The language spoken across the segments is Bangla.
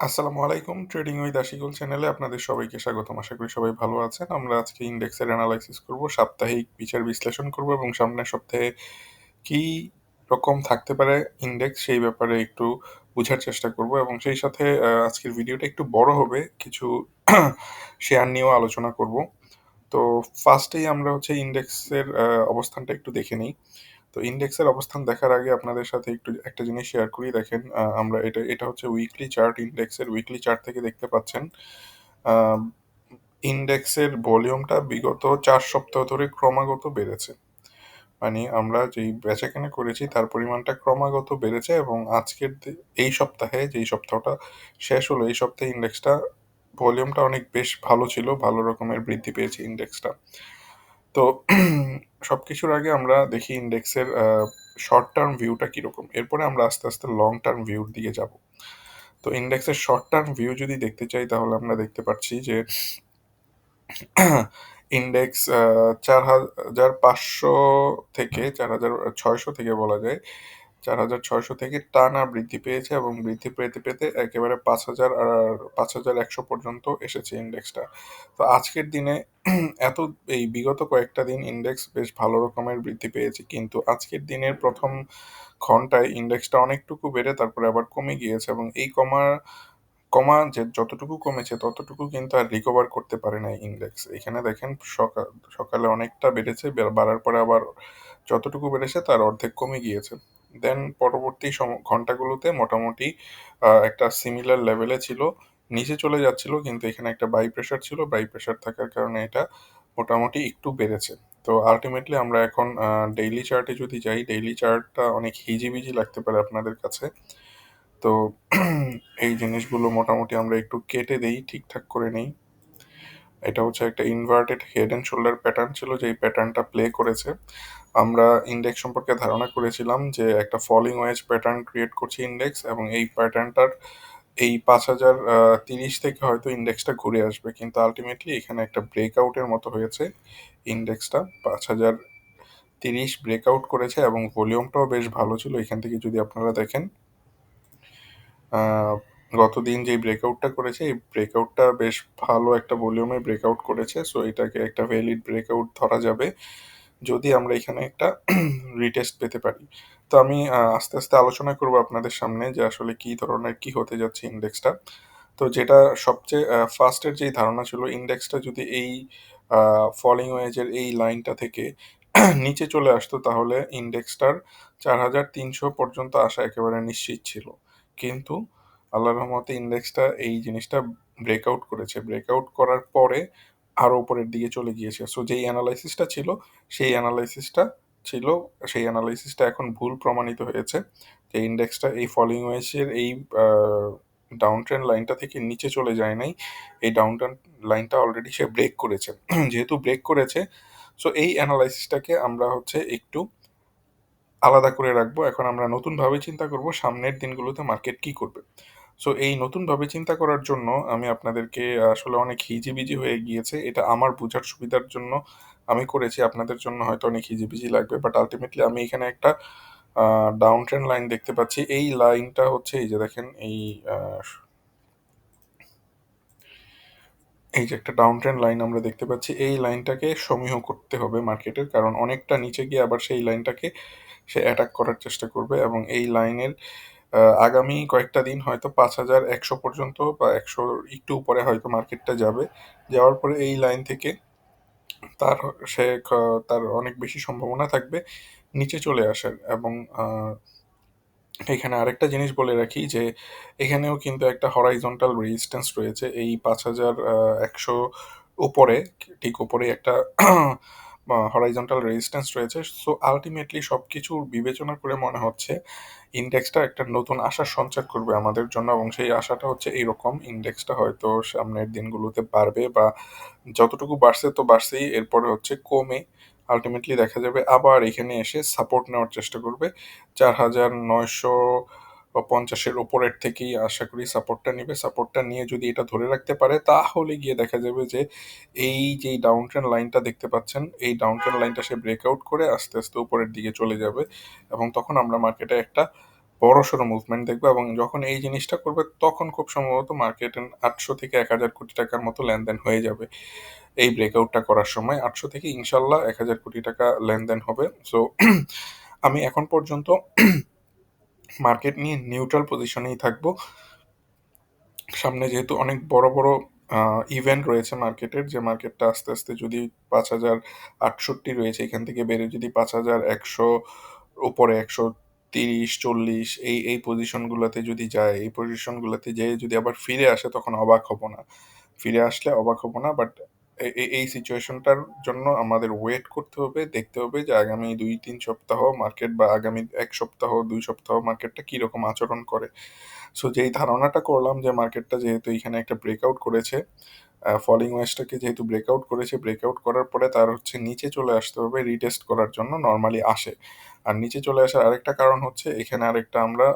আসসালামু আলাইকুম ট্রেডিং উইথ আশিকুল চ্যানেলে আপনাদের সবাইকে স্বাগতম। আশা করি সবাই ভালো আছেন। আমরা আজকে ইন্ডেক্সের অ্যানালাইসিস করব, সাপ্তাহিক বিচার বিশ্লেষণ করব এবং সামনের সপ্তাহে কি রকম থাকতে পারে ইন্ডেক্স সেই ব্যাপারে একটু বোঝার চেষ্টা করব এবং সেই সাথে আজকের ভিডিওটা একটু বড় হবে, কিছু শেয়ার নিয়েও আলোচনা করব। তো ফার্স্টেই আমরা হচ্ছে ইন্ডেক্সের অবস্থানটা একটু দেখে নিই। তো ইন্ডেক্সের অবস্থান দেখার আগে আপনাদের সাথে একটু একটা জিনিস শেয়ার করি। দেখেন আমরা এটা এটা হচ্ছে উইকলি চার্ট ইন্ডেক্সের উইকলি চার্ট থেকে দেখতে পাচ্ছেন। ইন্ডেক্সের ভলিউমটা বিগত চার সপ্তাহ ধরে ক্রমাগত বেড়েছে। মানে আমরা যেই বেচাকেনা করেছি, তার পরিমাণটা ক্রমাগত বেড়েছে এবং আজকের এই সপ্তাহে যেই সপ্তাহটা শেষ হলো, এই সপ্তাহে ইন্ডেক্সটা ভলিউমটা অনেক বেশ ভালো ছিল, ভালো রকমের বৃদ্ধি পেয়েছে ইন্ডেক্সটা তো সব কিছুর আগে আমরা দেখি ইন্ডেক্সের শর্ট টার্ম ভিউটা কীরকম। এরপরে আমরা আস্তে আস্তে লং টার্ম ভিউর দিকে যাব। তো ইন্ডেক্সের শর্ট টার্ম ভিউ যদি দেখতে চাই, তাহলে আমরা দেখতে পাচ্ছি যে ইন্ডেক্স চার হাজার পাঁচশো থেকে, চার হাজার ছয়শো থেকে বলা যায় চার হাজার ছয়শো থেকে টানা বৃদ্ধি পেয়েছে এবং বৃদ্ধি পেতে পেতে একেবারে পাঁচ হাজার আর পাঁচ হাজার একশো পর্যন্ত এসেছে ইন্ডেক্সটা। তো আজকের দিনে এত, এই বিগত কয়েকটা দিন ইন্ডেক্স বেশ ভালো রকমের বৃদ্ধি পেয়েছে, কিন্তু আজকের দিনের প্রথম ঘন্টায় ইন্ডেক্সটা অনেকটুকু বেড়ে তারপরে আবার কমে গিয়েছে এবং এই কমা কমা যে যতটুকু কমেছে ততটুকু কিন্তু আর রিকভার করতে পারে না ইন্ডেক্স। এখানে দেখেন সকাল সকালে অনেকটা বেড়েছে বাড়ার পরে আবার যতটুকু বেড়েছে তার অর্ধেক কমে গিয়েছে। দেন পরবর্তী ঘন্টাগুলোতে মোটামুটি একটা সিমিলার লেভেলে ছিল। নিচে চলে যাচ্ছিল, কিন্তু এখানে একটা বাই প্রেশার ছিল। বাই প্রেশার থাকার কারণে এটা মোটামুটি একটু বেড়েছে। তো আলটিমেটলি আমরা এখন ডেইলি চার্টে যদি যাই ডেইলি চার্টটা অনেক হিজিবিজি লাগতে পারে আপনাদের কাছে। তো এই জিনিসগুলো মোটামুটি আমরা একটু কেটে দেই, ঠিকঠাক করে নেই। এটা হচ্ছে একটা inverted head and shoulder pattern ছিল, যেই প্যাটার্নটা প্লে করেছে। আমরা ইন্ডেক্স সম্পর্কে ধারণা করেছিলাম যে একটা ফলিং ওয়েজ প্যাটার্ন ক্রিয়েট করছে ইন্ডেক্স এবং এই প্যাটার্নটার এই পাঁচ হাজার তিরিশ থেকে হয়তো ইন্ডেক্সটা ঘুরে আসবে। কিন্তু আলটিমেটলি এখানে একটা ব্রেকআউটের মতো হয়েছে ইন্ডেক্সটা পাঁচ হাজার তিরিশ ব্রেকআউট করেছে এবং ভলিউমটাও বেশ ভালো ছিল। এখান থেকে যদি আপনারা দেখেন আহ, গতদিন যে ব্রেকআউটটা করেছে এই ব্রেকআউটটা বেশ ভালো একটা ভলিউমে ব্রেকআউট করেছে। সো এটাকে একটা ভ্যালিড ব্রেকআউট ধরা যাবে। যদি আমরা এখানে একটা রিটেস্ট পেতে পারি। তো আমি আস্তে আস্তে আলোচনা করব আপনাদের সামনে যে আসলে কি ধরনের, কি হতে যাচ্ছে ইন্ডেক্সটা তো যেটা সবচেয়ে ফার্স্টের যেই ধারণা ছিল ইন্ডেক্সটা যদি এই ফলিং ওয়েজের এই লাইনটা থেকে নিচে চলে আসতো, তাহলে ইন্ডেক্সটার চার হাজার তিনশো পর্যন্ত আসা একেবারে নিশ্চিত ছিল। কিন্তু আল্লাহ রহমতে ইন্ডেক্সটা এই জিনিসটা ব্রেকআউট করেছে। ব্রেকআউট করার পরে আরও উপরের দিকে চলে গিয়েছে। সো যেই অ্যানালাইসিসটা ছিল, সেই অ্যানালাইসিসটা ছিল, সেই অ্যানালাইসিসটা এখন ভুল প্রমাণিত হয়েছে। যে ইন্ডেক্সটা এই ফলিং ওয়েজের এই ডাউন ট্রেন্ড লাইনটা থেকে নিচে চলে যায় নাই, এই ডাউন ট্রেন্ড লাইনটা অলরেডি সে ব্রেক করেছে। যেহেতু ব্রেক করেছে সো এই অ্যানালাইসিসটাকে আমরা হচ্ছে একটু আলাদা করে রাখব। এখন আমরা নতুনভাবে চিন্তা করব সামনের দিনগুলোতে মার্কেট কি করবে। সো এই নতুনভাবে চিন্তা করার জন্য আমি আপনাদেরকে আসলে অনেক হিজিবিজি হয়ে গিয়েছে। এটা আমার বোঝার সুবিধার জন্য আমি করেছি। আপনাদের জন্য হয়তো অনেক হিজিবিজি লাগবে বাট আলটিমেটলি আমি এখানে একটা ডাউন ট্রেন্ড লাইন দেখতে পাচ্ছি। এই লাইনটা হচ্ছে এই যে দেখেন, এই এই যে একটা ডাউন ট্রেন্ড লাইন আমরা দেখতে পাচ্ছি। এই লাইনটাকে সমীহ করতে হবে মার্কেটের কারণ অনেকটা নিচে গিয়ে আবার সেই লাইনটাকে সে অ্যাটাক করার চেষ্টা করবে এবং এই লাইনের আগামী কয়েকটা দিন হয়তো পাঁচ হাজার একশো পর্যন্ত বা একশো একটু উপরে হয়তো মার্কেটটা যাবে। যাওয়ার পরে এই লাইন থেকে তার সে তার অনেক বেশি সম্ভাবনা থাকবে নিচে চলে আসার। এবং এখানে আরেকটা জিনিস বলে রাখি যে, এখানেও কিন্তু একটা হরাইজন্টাল রেজিস্ট্যান্স রয়েছে। এই পাঁচ হাজার একশো উপরে, ঠিক উপরে একটা হরাইজন্টাল রেজিস্ট্যান্স রয়েছে। সো আলটিমেটলি সব কিছু বিবেচনা করে মনে হচ্ছে ইন্ডেক্সটা একটা নতুন আশার সঞ্চার করবে আমাদের জন্য এবং সেই আশাটা হচ্ছে এইরকম। ইন্ডেক্সটা হয়তো সামনের দিনগুলোতে বাড়বে বা যতটুকু বাড়ছে তো বাড়ছেই। এরপরে হচ্ছে কমে আলটিমেটলি দেখা যাবে আবার এখানে এসে সাপোর্ট নেওয়ার চেষ্টা করবে। চার হাজার নয়শো পঞ্চাশের ওপরের থেকেই আশা করি সাপোর্টটা নেবে। সাপোর্টটা নিয়ে যদি এটা ধরে রাখতে পারে, তাহলে গিয়ে দেখা যাবে যে এই যে ডাউন ট্রেন লাইনটা দেখতে পাচ্ছেন, এই ডাউন ট্রেন লাইনটা সে ব্রেকআউট করে আস্তে আস্তে উপরের দিকে চলে যাবে এবং তখন আমরা মার্কেটে একটা বড়সড় মুভমেন্ট দেখব এবং যখন এই জিনিসটা করবে, তখন খুব সম্ভবত মার্কেটে আটশো থেকে এক হাজার কোটি টাকার মতো লেনদেন হয়ে যাবে। এই ব্রেকআউটটা করার সময় আটশো থেকে ইনশাল্লাহ এক হাজার কোটি টাকা লেনদেন হবে। সো আমি এখন পর্যন্ত মার্কেট নিয়ে নিউট্রাল পজিশনেই থাকব। সামনে যেহেতু অনেক বড় বড় ইভেন্ট রয়েছে মার্কেটের যে মার্কেটটা আস্তে আস্তে যদি পাঁচ হাজার আটষট্টি রয়েছে, এখান থেকে বেড়ে যদি পাঁচ হাজার একশো, উপরে একশো তিরিশ, চল্লিশ, এই এই পজিশনগুলোতে যদি যায়, এই পজিশনগুলোতে যেয়ে যদি আবার ফিরে আসে, তখন অবাক হব না। ফিরে আসলে অবাক হব না বাট এই সিচুয়েশনটার জন্য আমাদের ওয়েট করতে হবে, দেখতে হবে যে আগামী দুই, তিন সপ্তাহ মার্কেট বা আগামী এক সপ্তাহ, দুই সপ্তাহ মার্কেটটা কীরকম আচরণ করে। সো যেই ধারণাটা করলাম যে মার্কেটটা যেহেতু এখানে একটা ব্রেকআউট করেছে ফলিং ওয়েস্টটাকে যেহেতু ব্রেকআউট করেছে ব্রেকআউট করার পরে তার হচ্ছে নিচে চলে আসতে হবে রিটেস্ট করার জন্য নর্মালি আসে। আর নিচে চলে আসার আরেকটা কারণ হচ্ছে, এখানে আরেকটা আমরা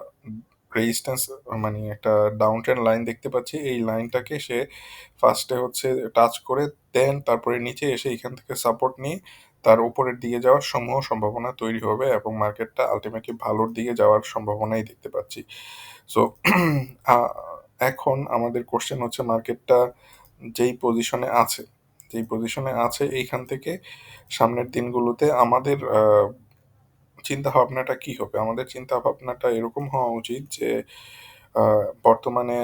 রেজিস্ট্যান্স মানে একটা ডাউন ট্রেন লাইন দেখতে পাচ্ছি। এই লাইনটাকে সে ফার্স্টে হচ্ছে টাচ করে দেন তারপরে নিচে এসে এখান থেকে সাপোর্ট নিয়ে তার উপরের দিকে যাওয়ার সমূহ সম্ভাবনা তৈরি হবে এবং মার্কেটটা আলটিমেটলি ভালোর দিকে যাওয়ার সম্ভাবনাই দেখতে পাচ্ছি। সো এখন আমাদের কোশ্চেন হচ্ছে মার্কেটটা যেই পজিশনে আছে, যেই পজিশনে আছে এইখান থেকে সামনের দিনগুলোতে আমাদের চিন্তা ভাবনাটা কি হবে? আমাদের চিন্তা ভাবনাটা এরকম হওয়া উচিত যে বর্তমানে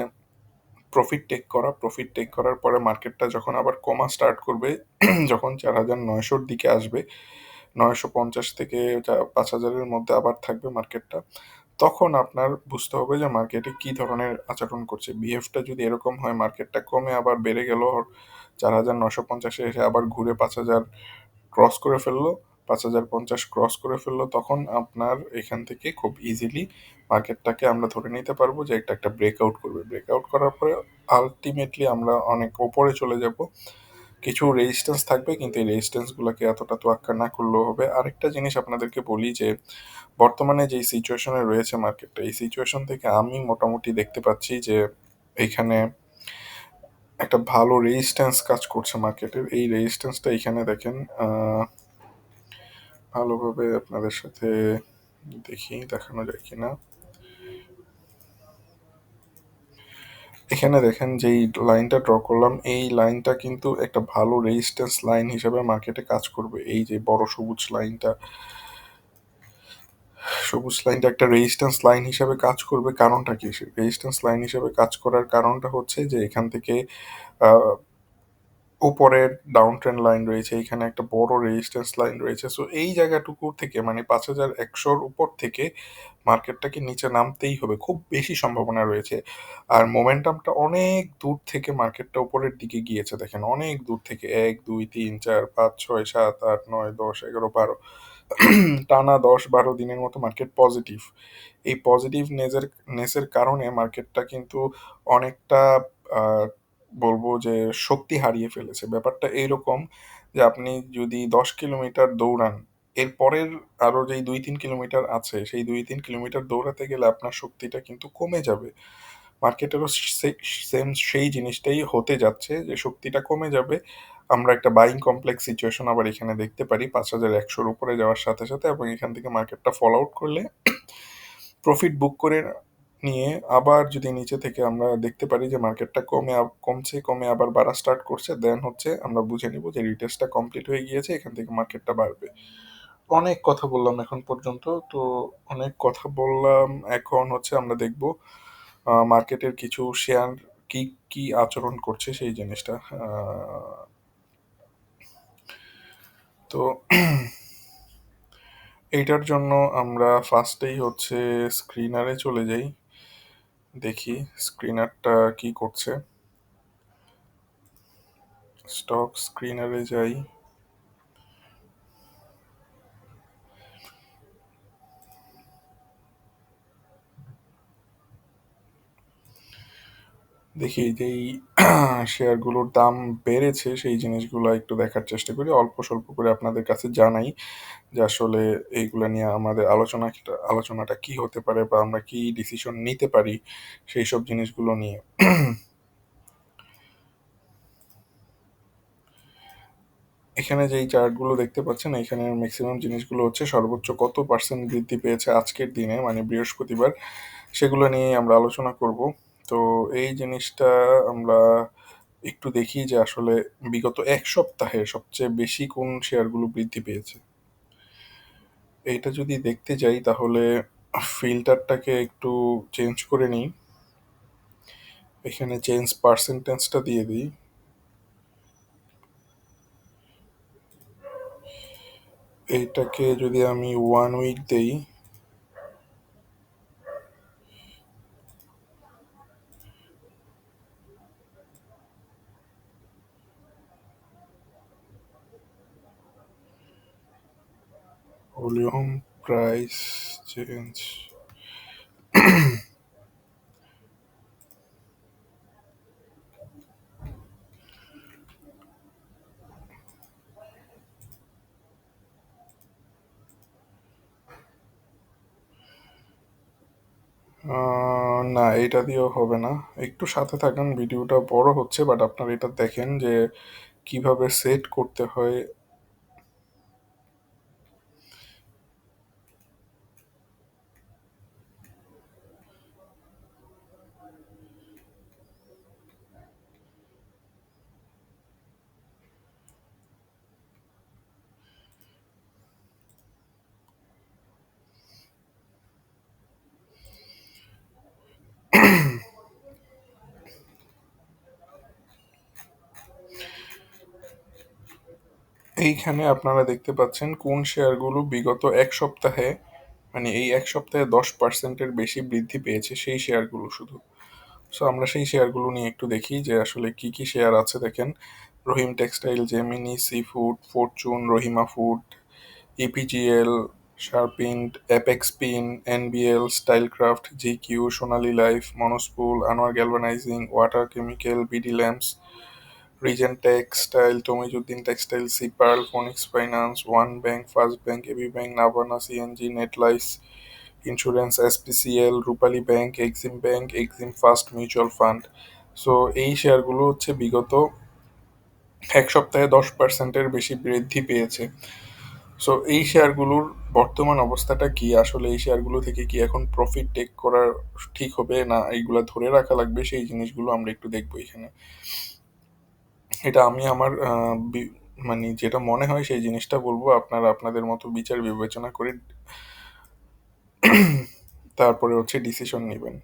প্রফিট টেক করা প্রফিট টেক করার পরে মার্কেটটা যখন আবার কমা স্টার্ট করবে, যখন চার হাজার নয়শোর দিকে আসবে, নয়শো পঞ্চাশ থেকে পাঁচ হাজারের মধ্যে আবার থাকবে মার্কেটটা তখন আপনার বুঝতে হবে যে মার্কেটে কি ধরনের আচরণ করছে। বিহেভটা যদি এরকম হয় মার্কেটটা কমে আবার বেড়ে গেল, চার হাজার নশো পঞ্চাশে এসে আবার ঘুরে পাঁচ হাজার ক্রস করে ফেলল পাঁচ হাজার পঞ্চাশ ক্রস করে ফেলল, তখন আপনার এখান থেকে খুব ইজিলি মার্কেটটাকে আমরা ধরে নিতে পারব যে একটা একটা ব্রেকআউট করবে। ব্রেকআউট করার পরে আলটিমেটলি আমরা অনেক ওপরে চলে যাব। কিছু রেজিস্ট্যান্স থাকবে, কিন্তু এই রেজিস্ট্যান্সগুলোকে এতটা তোয়াক্কা না করলেও হবে। আরেকটা জিনিস আপনাদেরকে বলি যে, বর্তমানে যেই সিচুয়েশনে রয়েছে মার্কেটটা, এই সিচুয়েশন থেকে আমি মোটামুটি দেখতে পাচ্ছি যে এইখানে একটা ভালো রেজিস্ট্যান্স কাজ করছে মার্কেটের। এই রেজিস্ট্যান্সটা এখানে দেখেন ভালোভাবে আপনাদের সাথে দেখি দেখানো যায় কিনা। এখানে দেখেন যেই লাইনটা ড্র করলাম, এই লাইনটা কিন্তু একটা ভালো রেজিস্ট্যান্স লাইন হিসেবে মার্কেটে কাজ করবে। এই যে বড় সবুজ লাইনটা সবুজ লাইনটা একটা রেজিস্ট্যান্স লাইন হিসেবে কাজ করবে। কারণটা কি? রেজিস্ট্যান্স লাইন হিসেবে কাজ করার কারণটা হচ্ছে যে এখান থেকে উপরের ডাউন ট্রেন লাইন রয়েছে, এখানে একটা বড় রেজিস্ট্যান্স লাইন রয়েছে। সো এই জায়গাটুকু থেকে মানে পাঁচ হাজার একশোর উপর থেকে মার্কেটটাকে নিচে নামতেই হবে, খুব বেশি সম্ভাবনা রয়েছে। আর মোমেন্টামটা অনেক দূর থেকে মার্কেটটা উপরের দিকে গিয়েছে, দেখেন, অনেক দূর থেকে, এক, দুই, তিন, চার, পাঁচ, ছয়, সাত, আট, নয়, দশ, এগারো, বারো, টানা দশ, বারো দিনের মতো মার্কেট পজিটিভ এই পজিটিভ নেজের নেসের কারণে মার্কেটটা কিন্তু অনেকটা যে শক্তি হারিয়ে ফেলেছে। ব্যাপারটা এইরকম যে আপনি যদি দশ কিলোমিটার দৌড়ান, এর পরের আরও যেই দুই তিন কিলোমিটার আছে, সেই দুই তিন কিলোমিটার দৌড়াতে গেলে আপনার শক্তিটা কিন্তু কমে যাবে। মার্কেটেরও সেম সেই জিনিসটাই হতে যাচ্ছে যে শক্তিটা কমে যাবে। আমরা একটা বাইং কমপ্লেক্স সিচুয়েশন আবার এখানে দেখতে পারি, পাঁচ হাজার একশোর উপরে যাওয়ার সাথে সাথে এবং এখান থেকে মার্কেটটা ফল আউট করলে প্রফিট বুক করে নিয়ে আবার যদি নিচে থেকে আমরা দেখতে পারি যে মার্কেটটা কমে কমছে, কমে আবার বাড়া স্টার্ট করছে দেন হচ্ছে আমরা বুঝে নিব যে রিটেস্টটা কমপ্লিট হয়ে গিয়েছে, এখান থেকে মার্কেটটা বাড়বে। অনেক কথা বললাম এখন পর্যন্ত, তো অনেক কথা বললাম, এখন হচ্ছে আমরা দেখব মার্কেটের কিছু শেয়ার কি কি আচরণ করছে সেই জিনিসটা তো এইটার জন্য আমরা ফার্স্টেই হচ্ছে স্ক্রিনারে চলে যাই। দেখি স্ক্রিনারটা কি করছে। স্টক স্ক্রিনারে যাই। দেখি যেই শেয়ারগুলোর দাম বেড়েছে, সেই জিনিসগুলো একটু দেখার চেষ্টা করি। অল্প স্বল্প করে আপনাদের কাছে জানাই যে আসলে এইগুলো নিয়ে আমাদের আলোচনা আলোচনাটা কি হতে পারে বা আমরা কি ডিসিশন নিতে পারি সেই সব জিনিসগুলো নিয়ে। এখানে যেই চার্টগুলো দেখতে পাচ্ছেন, এখানে ম্যাক্সিমাম জিনিসগুলো হচ্ছে সর্বোচ্চ কত পার্সেন্ট বৃদ্ধি পেয়েছে আজকের দিনে মানে বৃহস্পতিবার, সেগুলো নিয়ে আমরা আলোচনা করব। তো এই জিনিসটা আমরা একটু দেখি যে আসলে বিগত এক সপ্তাহে সবচেয়ে বেশি কোন শেয়ারগুলো বৃদ্ধি পেয়েছে। এইটা যদি দেখতে যাই তাহলে ফিল্টারটাকে একটু চেঞ্জ করে নিই। এখানে চেঞ্জ পার্সেন্টেজটা দিয়ে দিই। এইটাকে যদি আমি ওয়ান উইক দেই ভলিউম প্রাইস চেঞ্জ না, এটা দিয়েও হবে না। একটু সাথে থাকুন, ভিডিওটা বড় হচ্ছে বাট আপনারা এটা দেখেন যে কীভাবে সেট করতে হয় এইখানে আপনারা দেখতে পাচ্ছেন কোন শেয়ারগুলো বিগত এক সপ্তাহে মানে এই এক সপ্তাহে দশ পার্সেন্টের বেশি বৃদ্ধি পেয়েছে সেই শেয়ারগুলো শুধু। সো আমরা সেই শেয়ারগুলো নিয়ে একটু দেখি যে আসলে কি কি শেয়ার আছে দেখেন। Rahim Textile Gemini Sea Food Fortune Rahima Food EPGL শার্পিন্ড Apex pin NBL Stylecraft G Q Sonali Life Monospool Anwar Galvanizing Water Chemical BD Lamps Regent Textile Tamijuddin Textile Sea Pearl Phoenix Finance One Bank First Bank AB Bank Navana CNG নেটলাইস Insurance SPCL Rupali Bank Exim Bank Exim First Mutual Fund so এই শেয়ারগুলো হচ্ছে বিগত এক সপ্তাহে দশ পার্সেন্টের বেশি বৃদ্ধি পেয়েছে। সো এই শেয়ারগুলোর বর্তমান অবস্থাটা কি? আসলে এই শেয়ারগুলো থেকে কি এখন প্রফিট টেক করা ঠিক হবে? না, এইগুলা ধরে রাখা লাগবে? সেই জিনিসগুলো আমরা একটু দেখব এখানে। এটা আমি আমার মানে যেটা মনে হয় সেই জিনিসটা বলব। আপনারা আপনাদের মতো বিচার বিবেচনা করে তারপরে হচ্ছে ডিসিশন নেবেন।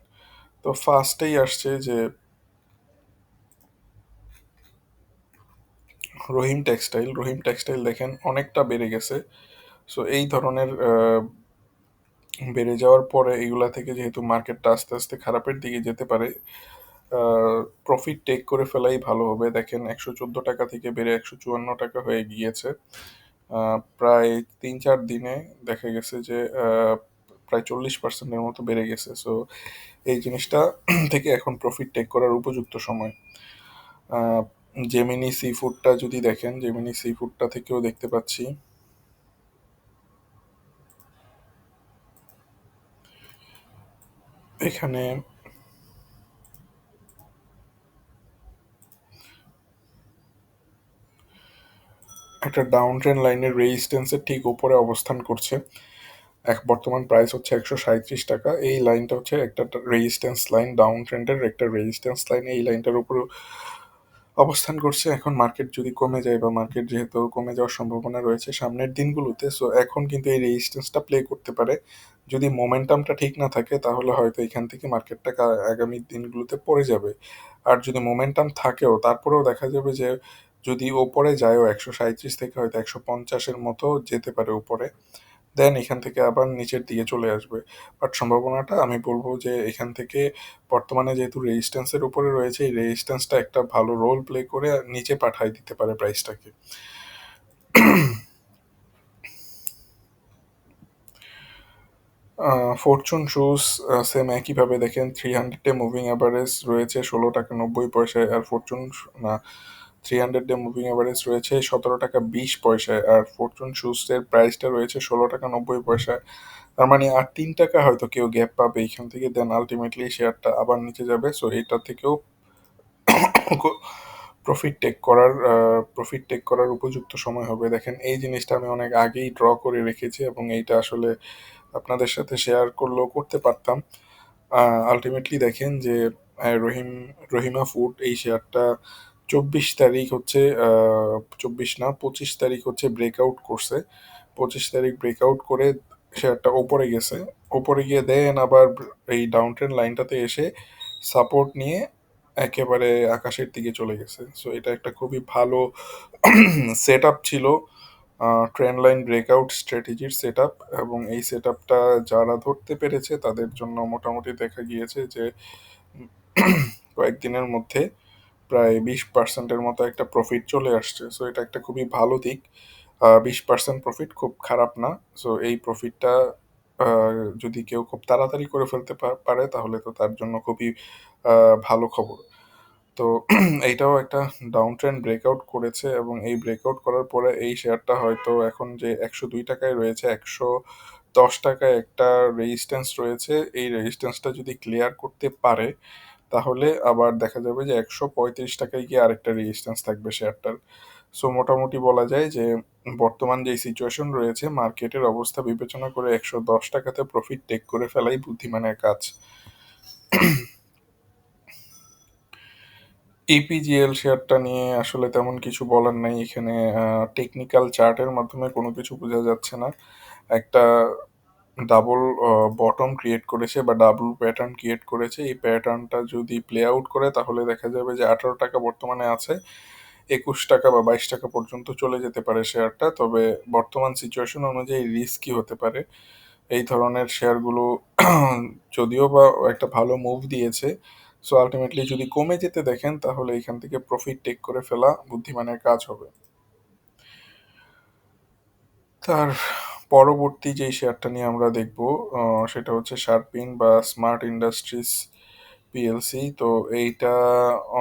তো ফার্স্টেই আসছে যে রহিম টেক্সটাইল রহিম টেক্সটাইল দেখেন অনেকটা বেড়ে গেছে। সো এই ধরনের বেড়ে যাওয়ার পরে এগুলা থেকে যেহেতু মার্কেটটা আস্তে আস্তে খারাপের দিকে যেতে পারে প্রফিট টেক করে ফেলাই ভালো হবে। দেখেন, একশো চোদ্দ টাকা থেকে বেড়ে একশো চুয়ান্ন টাকা হয়ে গিয়েছে। প্রায় তিন চার দিনে দেখা গেছে যে প্রায় চল্লিশ পার্সেন্টের মতো বেড়ে গেছে। সো এই জিনিসটা থেকে এখন প্রফিট টেক করার উপযুক্ত সময়। জেমিনি সি ফুডটা যদি দেখেন জেমিনি সি ফুডটা থেকেও দেখতে পাচ্ছি। এখানে একটা ডাউন ট্রেন লাইনের রেজিস্ট্যান্সের ঠিক উপরে অবস্থান করছে। এক বর্তমান প্রাইস হচ্ছে একশো সাঁত্রিশ টাকা। এই লাইনটা হচ্ছে একটা রেজিস্ট্যান্স লাইন ডাউন ট্রেন্ডের একটা রেজিস্ট্যান্স লাইন এই লাইনটার উপর অবস্থান করছে। এখন মার্কেট যদি কমে যায় বা মার্কেট যেহেতু কমে যাওয়ার সম্ভাবনা রয়েছে সামনের দিনগুলোতে সো এখন কিন্তু এই রেজিস্ট্যান্সটা প্লে করতে পারে। যদি মোমেন্টামটা ঠিক না থাকে, তাহলে হয়তো এখান থেকে মার্কেটটা আগামী দিনগুলোতে পড়ে যাবে। আর যদি মোমেন্টাম থাকেও, তারপরেও দেখা যাবে যে যদি ওপরে যায়ও একশো সাঁত্রিশ থেকে হয়তো একশো পঞ্চাশের মতো যেতে পারে উপরে দেন এখান থেকে আবার নিচের দিকে চলে আসবে। বাট সম্ভাবনাটা আমি বলব যে এখান থেকে বর্তমানে যেহেতু রেজিস্ট্যান্সের উপরে রয়েছে, এই রেজিস্ট্যান্সটা একটা ভালো রোল প্লে করে নিচে পাঠাই দিতে পারে প্রাইসটাকে ফরচুন শুজ সেম একইভাবে দেখেন থ্রি হান্ড্রেড মুভিং অ্যাভারেজ রয়েছে, ষোলো টাকা নব্বই পয়সায়, আর ফরচুন না three hundred day moving average রয়েছে, সতেরো টাকা বিশ পয়সায়, আর ফরচুন শুজের প্রাইসটা রয়েছে ষোলো টাকা নব্বই পয়সায়। তার মানে আর তিন টাকা হয়তো কেউ গ্যাপ পাবে এখান থেকে দেন আলটিমেটলি শেয়ারটা আবার নিচে যাবে। সো এটা থেকেও প্রফিট টেক করার প্রফিট টেক করার উপযুক্ত সময় হবে। দেখেন, এই জিনিসটা আমি অনেক আগেই ড্র করে রেখেছি এবং এইটা আসলে আপনাদের সাথে শেয়ার করলেও করতে পারতাম। আলটিমেটলি দেখেন যে রহিম, রহিমা ফুড এই শেয়ারটা চব্বিশ তারিখ হচ্ছে চব্বিশ না, পঁচিশ তারিখ হচ্ছে ব্রেকআউট করছে। পঁচিশ তারিখ ব্রেকআউট করে শেয়ারটা ওপরে গেছে। ওপরে গিয়ে দেন আবার এই ডাউন ট্রেন লাইনটাতে এসে সাপোর্ট নিয়ে একেবারে আকাশের দিকে চলে গেছে। সো এটা একটা খুবই ভালো সেট আপ ছিল ট্রেন লাইন ব্রেকআউট স্ট্র্যাটেজির সেট আপ এবং এই সেট আপটা যারা ধরতে পেরেছে তাদের জন্য মোটামুটি দেখা গিয়েছে যে, কয়েকদিনের মধ্যে প্রায় বিশ পার্সেন্টের মতো একটা প্রফিট চলে আসছে। সো এটা একটা খুবই ভালো দিক। বিশ পার্সেন্ট প্রফিট খুব খারাপ না। সো এই প্রফিটটা যদি কেউ খুব তাড়াতাড়ি করে ফেলতে পারে, তাহলে তো তার জন্য খুবই ভালো খবর। তো, এইটাও একটা ডাউন ট্রেন্ড ব্রেকআউট করেছে এবং এই ব্রেকআউট করার পরে এই শেয়ারটা হয়তো এখন যে একশো দুই টাকায় রয়েছে, একশো দশ টাকায় একটা রেজিস্ট্যান্স রয়েছে। এই রেজিস্ট্যান্সটা যদি ক্লিয়ার করতে পারে তাহলে আবার দেখা যাবে যে একশো পঁয়ত্রিশ টাকায় গিয়ে আরেকটা রেজিস্ট্যান্স থাকবে শেয়ারটার সো মোটামুটি বলা যায় যে বর্তমান যে সিচুয়েশন রয়েছে মার্কেটের অবস্থা বিবেচনা করে একশো দশ টাকাতে প্রফিট টেক করে ফেলাই বুদ্ধিমানের কাজ। ইপিজিএল শেয়ারটা নিয়ে আসলে তেমন কিছু বলার নাই। এখানে টেকনিক্যাল চার্টের মাধ্যমে কোনো কিছু বোঝা যাচ্ছে না। একটা ডাবল বটম ক্রিয়েট করেছে বা ডাবল প্যাটার্ন ক্রিয়েট করেছে, এই প্যাটার্নটা যদি প্লে আউট করে তাহলে দেখা যাবে যে আঠারো টাকা বর্তমানে আছে, একুশ টাকা বা বাইশ টাকা পর্যন্ত চলে যেতে পারে শেয়ারটা। তবে বর্তমান সিচুয়েশন অনুযায়ী রিস্কই হতে পারে। এই ধরনের শেয়ারগুলো যদিও বা একটা ভালো মুভ দিয়েছে সো আলটিমেটলি যদি কমে যেতে দেখেন তাহলে এখান থেকে প্রফিট টেক করে ফেলা বুদ্ধিমানের কাজ হবে। তার পরবর্তী যে শেয়ারটা নিয়ে আমরা দেখব সেটা হচ্ছে শার্পিন বা স্মার্ট ইন্ডাস্ট্রিজ পিএলসি তো এইটা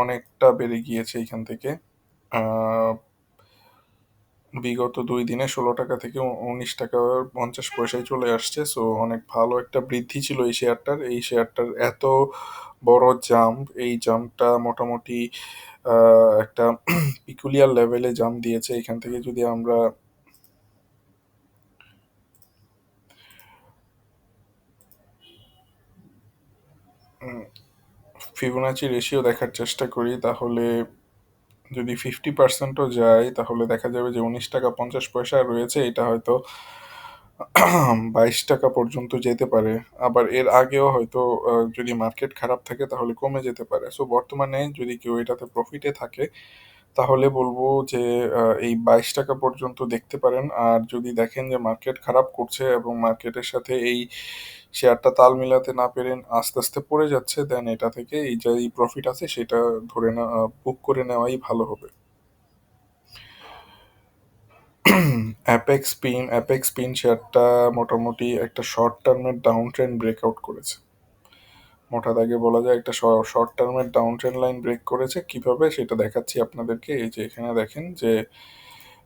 অনেকটা বেড়ে গিয়েছে এখান থেকে। বিগত দুই দিনে ষোলো টাকা থেকে উনিশ টাকা পঞ্চাশ পয়সায় চলে আসছে। সো অনেক ভালো একটা বৃদ্ধি ছিল এই শেয়ারটার এই শেয়ারটার এত বড় জাম্প এই জাম্পটা মোটামুটি একটা পিকুলিয়ার লেভেলে জাম্প দিয়েছে। এখান থেকে যদি আমরা ফিবোনাচি রেশিও দেখার চেষ্টা করি, তাহলে যদি ফিফটি পার্সেন্টও যায়, তাহলে দেখা যাবে যে উনিশ টাকা পঞ্চাশ পয়সা রয়েছে, এটা হয়তো বাইশ টাকা পর্যন্ত যেতে পারে। আবার এর আগেও হয়তো যদি মার্কেট খারাপ থাকে, তাহলে কমে যেতে পারে। সো বর্তমানে যদি কেউ এটাতে প্রফিটে থাকে, তাহলে বলব যে এই বাইশ টাকা পর্যন্ত দেখতে পারেন। আর যদি দেখেন যে মার্কেট খারাপ করছে এবং মার্কেটের সাথে এই শেয়ারটা তাল মিলাতে না পেরে আস্তে আস্তে পড়ে যাচ্ছে দেন এটা থেকে এই যে এই প্রফিট আছে সেটা ধরে না বুক করে নেওয়াই ভালো হবে। অ্যাপেক্স পিন অ্যাপেক্স পিন শেয়ারটা মোটামুটি একটা শর্ট টার্মের ডাউন ট্রেন্ড ব্রেকআউট করেছে। মোটা দাগে বলা যায় একটা শর্ট টার্মের ডাউন ট্রেন্ড লাইন ব্রেক করেছে। কীভাবে সেটা দেখাচ্ছি আপনাদেরকে, এই যে এখানে দেখেন যে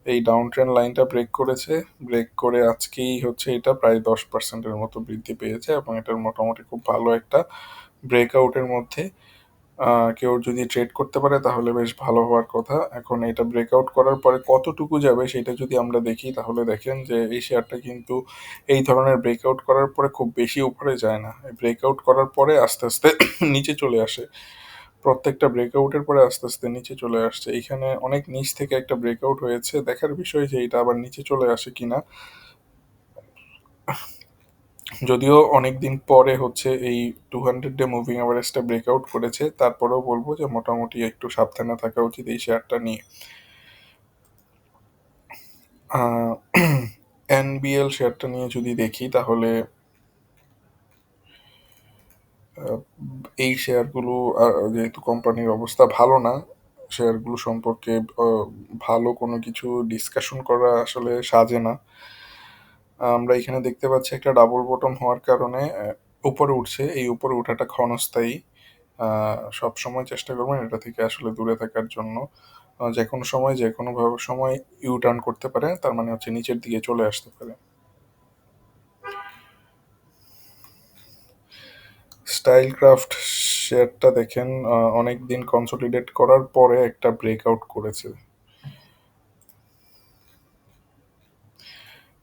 এই ডাউন ট্রেন্ড লাইনটা ব্রেক করেছে। ব্রেক করে আজকেই হচ্ছে এটা প্রায় দশ পার্সেন্টের মতো বৃদ্ধি পেয়েছে এবং এটার মোটামুটি খুব ভালো একটা ব্রেকআউটের মধ্যে। কেউ যদি ট্রেড করতে পারে তাহলে বেশ ভালো হওয়ার কথা। এখন এটা ব্রেকআউট করার পরে কতটুকু যাবে সেটা যদি আমরা দেখি তাহলে দেখেন যে এই শেয়ারটা কিন্তু এই ধরনের ব্রেকআউট করার পরে খুব বেশি উপরে যায় না। ব্রেকআউট করার পরে আস্তে আস্তে নিচে চলে আসে। প্রত্যেকটা ব্রেকআউটের পরে আস্তে আস্তে নিচে চলে আসছে। এখানে অনেক নিচ থেকে একটা ব্রেকআউট হয়েছে। দেখার বিষয় যে এটা আবার নিচে চলে আসে কিনা। যদিও অনেক দিন পরে হচ্ছে এই টু হান্ড্রেড ডে মুভিং অ্যাভারেজটা ব্রেকআউট করেছে, তারপরেও বলব যে মোটামুটি একটু সাবধানে থাকা উচিত এই শেয়ারটা নিয়ে। এনবিএল শেয়ারটা নিয়ে যদি দেখি তাহলে আহ, এই শেয়ারগুলো যেহেতু কোম্পানির অবস্থা ভালো না শেয়ারগুলো সম্পর্কে ভালো কোনো কিছু ডিসকাশন করা আসলে সাজে না। আমরা এখানে দেখতে পাচ্ছি একটা ডাবল বটম হওয়ার কারণে উপরে উঠছে। এই উপরে ওঠাটা ক্ষণস্থায়ী। সব সময় চেষ্টা করবেন এটা থেকে আসলে দূরে থাকার জন্য। যে কোনো সময় যে কোনো ভাবে সময় ইউ টার্ন করতে পারে তার মানে হচ্ছে নিচের দিকে চলে আসতে পারে স্টাইল ক্রাফট শেয়ারটা দেখেন অনেক দিন কনসলিডেট করার পরে একটা ব্রেকআউট করেছে।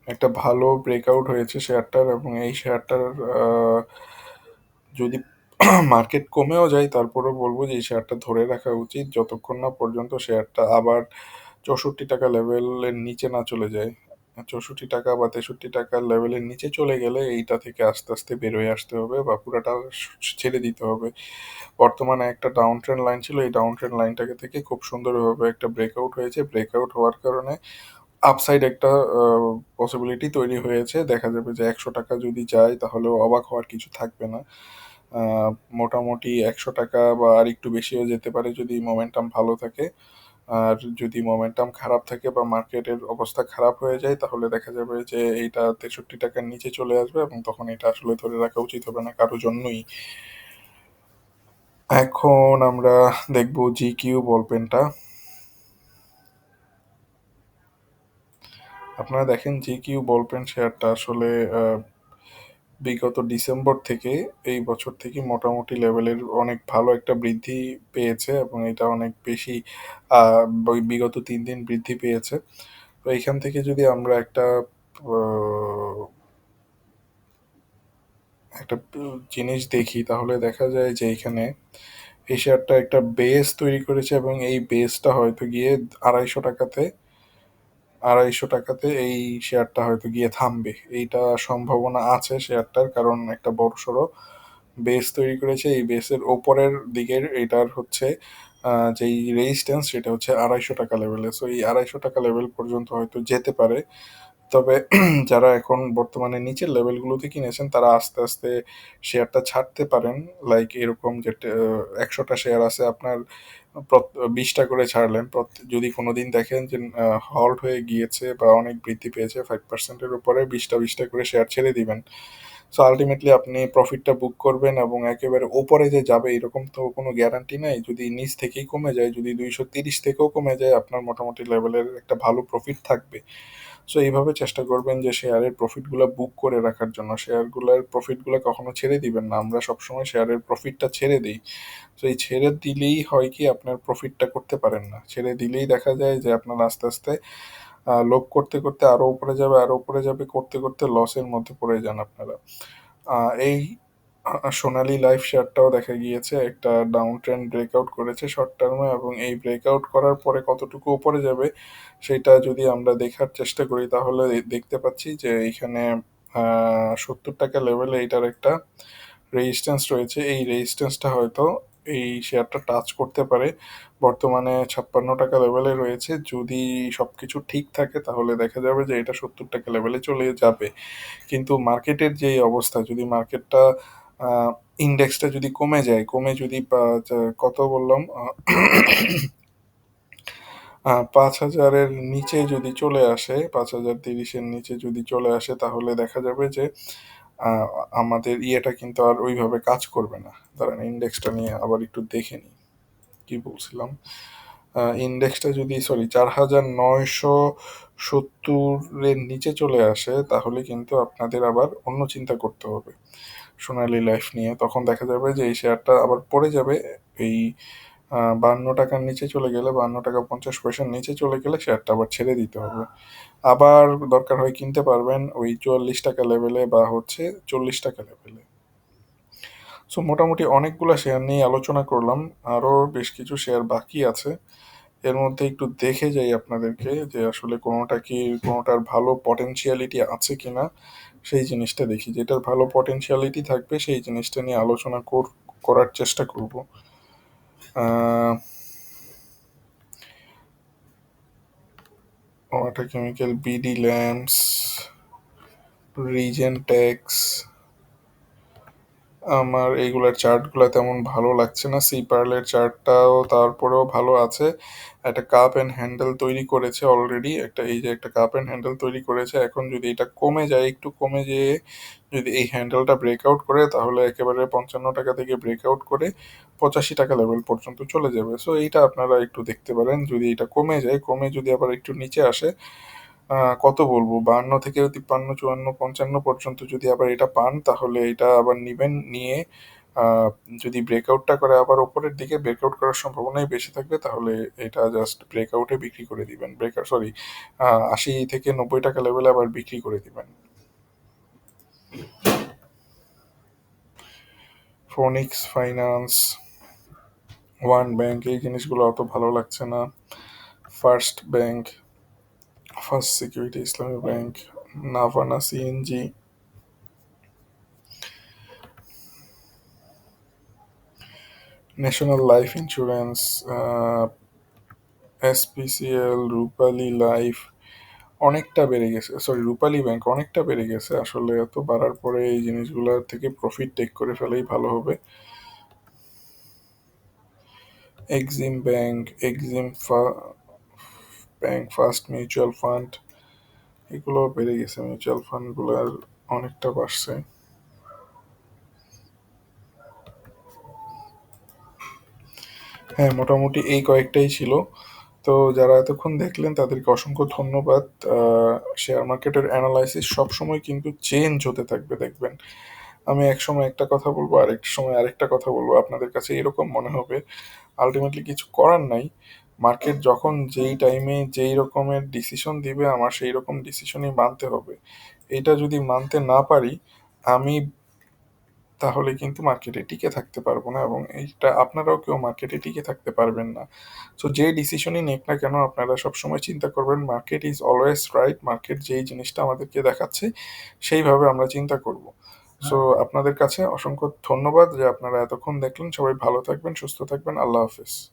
একটা ভালো ব্রেকআউট হয়েছে শেয়ারটার এবং এই শেয়ারটার যদি মার্কেট কমেও যায়, তারপরেও বলব যে এই শেয়ারটা ধরে রাখা উচিত। যতক্ষণ না পর্যন্ত শেয়ারটা আবার চৌষট্টি টাকা লেভেলের নিচে না চলে যায় চৌষট্টি টাকা বা তেষট্টি টাকার লেভেলের নিচে চলে গেলে এইটা থেকে আস্তে আস্তে বেরোয় আসতে হবে বা পুরাটা ছেড়ে দিতে হবে। বর্তমানে একটা ডাউন ট্রেন লাইন ছিল, এই ডাউন ট্রেন লাইনটাকে থেকে খুব সুন্দরভাবে একটা ব্রেকআউট হয়েছে। ব্রেকআউট হওয়ার কারণে আপসাইড একটা পসিবিলিটি তৈরি হয়েছে। দেখা যাবে যে একশো টাকা যদি যায়, তাহলেও অবাক হওয়ার কিছু থাকবে না। মোটামুটি একশো টাকা বা আর একটু বেশিও যেতে পারে যদি মোমেন্টাম ভালো থাকে। আর যদি মোমেন্টাম খারাপ থাকে বা মার্কেটের অবস্থা খারাপ হয়ে যায়, তাহলে দেখা যাবে যে এইটা তেষট্টি টাকার নিচে চলে আসবে এবং তখন এটা আসলে ধরে রাখা উচিত হবে না কারোর জন্যই। এখন আমরা দেখব জি কিউ বল পেনটা আপনারা দেখেন জি কিউ বল পেন শেয়ারটা আসলে বিগত ডিসেম্বর থেকে এই বছর থেকে মোটামুটি লেভেলের অনেক ভালো একটা বৃদ্ধি পেয়েছে এবং এটা অনেক বেশি বিগত তিন দিন বৃদ্ধি পেয়েছে। তো এইখান থেকে যদি আমরা একটা একটা জিনিস দেখি, তাহলে দেখা যায় যে এখানে এই শেয়ারটা একটা বেস তৈরি করেছে এবং এই বেসটা হয়তো গিয়ে আড়াইশো টাকাতে আড়াইশো টাকাতে এই শেয়ারটা হয়তো গিয়ে থামবে। এইটা সম্ভাবনা আছে শেয়ারটার, কারণ একটা বড় সড়ো বেস তৈরি করেছে। এই বেসের ওপরের দিকের এটার হচ্ছে যেই রেজিস্ট্যান্স সেটা হচ্ছে আড়াইশো টাকা লেভেলে সো এই আড়াইশো টাকা লেভেল পর্যন্ত হয়তো যেতে পারে। তবে যারা এখন বর্তমানে নিচের লেভেলগুলোতে কিনেছেন, তারা আস্তে আস্তে শেয়ারটা ছাড়তে পারেন। লাইক এরকম যে একশোটা শেয়ার আছে আপনার বিশটা করে ছাড়লেন। যদি কোনো দিন দেখেন যে হল্ট হয়ে গিয়েছে বা অনেক বৃদ্ধি পেয়েছে ফাইভ পার্সেন্টের উপরে বিশটা বিশটা করে শেয়ার ছেড়ে দিবেন। সো আলটিমেটলি আপনি প্রফিটটা বুক করবেন এবং একেবারে ওপরে যে যাবে, এরকম তো কোনো গ্যারান্টি নাই। যদি নিচ থেকেই কমে যায়, যদি দুইশো তিরিশ থেকেও কমে যায়, আপনার মোটামুটি লেভেলের একটা ভালো প্রফিট থাকবে। সো এইভাবে চেষ্টা করবেন যে শেয়ারের প্রফিটগুলো বুক করে রাখার জন্য। শেয়ারগুলোর প্রফিটগুলো কখনো ছেড়ে দিবেন না। আমরা সবসময় শেয়ারের প্রফিটটা ছেড়ে দিই। তো এই ছেড়ে দিলেই হয় কি, আপনার প্রফিটটা করতে পারেন না। ছেড়ে দিলেই দেখা যায় যে আপনার আস্তে আস্তে লোভ করতে করতে আরও উপরে যাবে আরও উপরে যাবে, করতে করতে লসের মধ্যে পড়ে যান আপনারা। এই সোনালি লাইফ শেয়ারটাও দেখা গিয়েছে, একটা ডাউন ট্রেন্ড ব্রেকআউট করেছে শর্ট টার্মে এবং এই ব্রেকআউট করার পরে কতটুকু উপরে যাবে সেটা যদি আমরা দেখার চেষ্টা করি, তাহলে দেখতে পাচ্ছি যে এইখানে সত্তর টাকা লেভেলে এটার একটা রেজিস্ট্যান্স রয়েছে। এই রেজিস্ট্যান্সটা হয়তো এই শেয়ারটা টাচ করতে পারে। বর্তমানে ছাপ্পান্ন টাকা লেভেলে রয়েছে। যদি সব কিছু ঠিক থাকে, তাহলে দেখা যাবে যে এটা সত্তর টাকা লেভেলে চলে যাবে। কিন্তু মার্কেটের যে অবস্থা, যদি মার্কেটটা ইন্ডেক্সটা যদি কমে যায়, কমে যদি কত বললাম পাঁচ হাজারের নিচে যদি চলে আসে, পাঁচ হাজার তিরিশের নিচে যদি চলে আসে, তাহলে দেখা যাবে যে আমাদের ইয়েটা কিন্তু আর ওইভাবে কাজ করবে না। দাঁড়ান ইন্ডেক্সটা নিয়ে আবার একটু দেখে নিই। কি বলছিলাম? ইন্ডেক্সটা যদি সরি চার হাজার নয়শো সত্তরের নিচে চলে আসে, তাহলে কিন্তু আপনাদের আবার অন্য চিন্তা করতে হবে। সোনালি লাইফ নিয়ে। তখন দেখা যাবে যে, এই শেয়ারটা আবার পড়ে যাবে। এই বান্ন টাকার নিচে চলে গেলে, বান্ন টাকা পঞ্চাশ পয়সার নিচে চলে গেলে শেয়ারটা আবার ছেড়ে দিতে হবে। আবার দরকার হয় কিনতে পারবেন ওই চুয়াল্লিশ টাকা লেভেলে বা হচ্ছে চল্লিশ টাকা লেভেলে সো মোটামুটি অনেকগুলো শেয়ার নিয়ে আলোচনা করলাম। আরও বেশ কিছু শেয়ার বাকি আছে। এর মধ্যে একটু দেখে যাই আপনাদেরকে যে আসলে কোনোটা কি, কোনোটার ভালো পটেনশিয়ালিটি আছে কি না সেই জিনিসটা দেখি। যেটার ভালো পটেনশিয়ালিটি থাকবে, সেই জিনিসটা নিয়ে আলোচনা করার চেষ্টা করব। Water Chemical BD Lamps Regentex আমার এইগুলার চার্টগুলো তেমন ভালো লাগছে না। সি পার্লের চার্টটাও তারপরেও ভালো আছে। একটা কাপ অ্যান্ড হ্যান্ডেল তৈরি করেছে অলরেডি একটা এই যে একটা কাপ অ্যান্ড হ্যান্ডেল তৈরি করেছে। এখন যদি এটা কমে যায়, একটু কমে যেয়ে যদি এই হ্যান্ডেলটা ব্রেকআউট করে, তাহলে একেবারে পঞ্চান্ন টাকা থেকে ব্রেকআউট করে পঁচাশি টাকা লেভেল পর্যন্ত চলে যাবে। সো এইটা আপনারা একটু দেখতে পারেন। যদি এটা কমে যায়, কমে যদি আবার একটু নিচে আসে কত বলব? বান্ন থেকে তিপ্পান্ন, চুয়ান্ন, পঞ্চান্ন পর্যন্ত যদি আবার এটা পান, তাহলে এটা আবার নিবেন, নিয়ে যদি ব্রেকআউটটা করে আবার ওপরের দিকে ব্রেকআউট করার সম্ভাবনাই বেশি থাকবে, তাহলে এটা জাস্ট ব্রেকআউটে বিক্রি করে দিবেন। ব্রেকআউট সরি আশি থেকে নব্বই টাকা লেভেলে আবার বিক্রি করে দিবেন। ফোনিক্স ফাইন্যান্স ওয়ান ব্যাংক এই জিনিসগুলো অত ভালো লাগছে না। First Bank First Security Islami Bank Navana CNG National Life Insurance SPCL Rupali Life অনেকটা বেড়ে গেছে। সরি রূপালী ব্যাংক অনেকটা বেড়ে গেছে। আসলে এত বাড়ার পরে এই জিনিসগুলোর থেকে প্রফিট টেক করে ফেলেই ভালো হবে। Exim Bank Exim Bank, First Mutual Fund এগুলো বেড়ে গেছে। মিউচুয়াল ফান্ডগুলোর অনেকটা বাড়ছে। হ্যাঁ মোটামুটি এই কয়েকটাই ছিল। তো যারা এতক্ষণ দেখলেন, তাদেরকে অসংখ্য ধন্যবাদ। শেয়ার মার্কেটের অ্যানালাইসিস সবসময় কিন্তু চেঞ্জ হতে থাকবে, দেখবেন। আমি এক সময় একটা কথা বলব আরেক সময় আরেকটা কথা বলব। আপনাদের কাছে এরকম মনে হবে। আলটিমেটলি কিছু করার নাই। মার্কেট যখন যেই টাইমে যেই রকমের ডিসিশন দিবে আমার সেই রকম ডিসিশনই মানতে হবে। এটা যদি মানতে না পারি আমি তাহলে কিন্তু মার্কেটে টিকে থাকতে পারব না এবং এইটা আপনারাও কেউ মার্কেটে টিকে থাকতে পারবেন না। সো যে ডিসিশনই নেক না কেন আপনারা সবসময় চিন্তা করবেন market is always right market যেই জিনিসটা আমাদেরকে দেখাচ্ছে সেইভাবে আমরা চিন্তা করব। সো আপনাদের কাছে অসংখ্য ধন্যবাদ যে আপনারা এতক্ষণ দেখলেন। সবাই ভালো থাকবেন সুস্থ থাকবেন। আল্লাহ হাফিজ।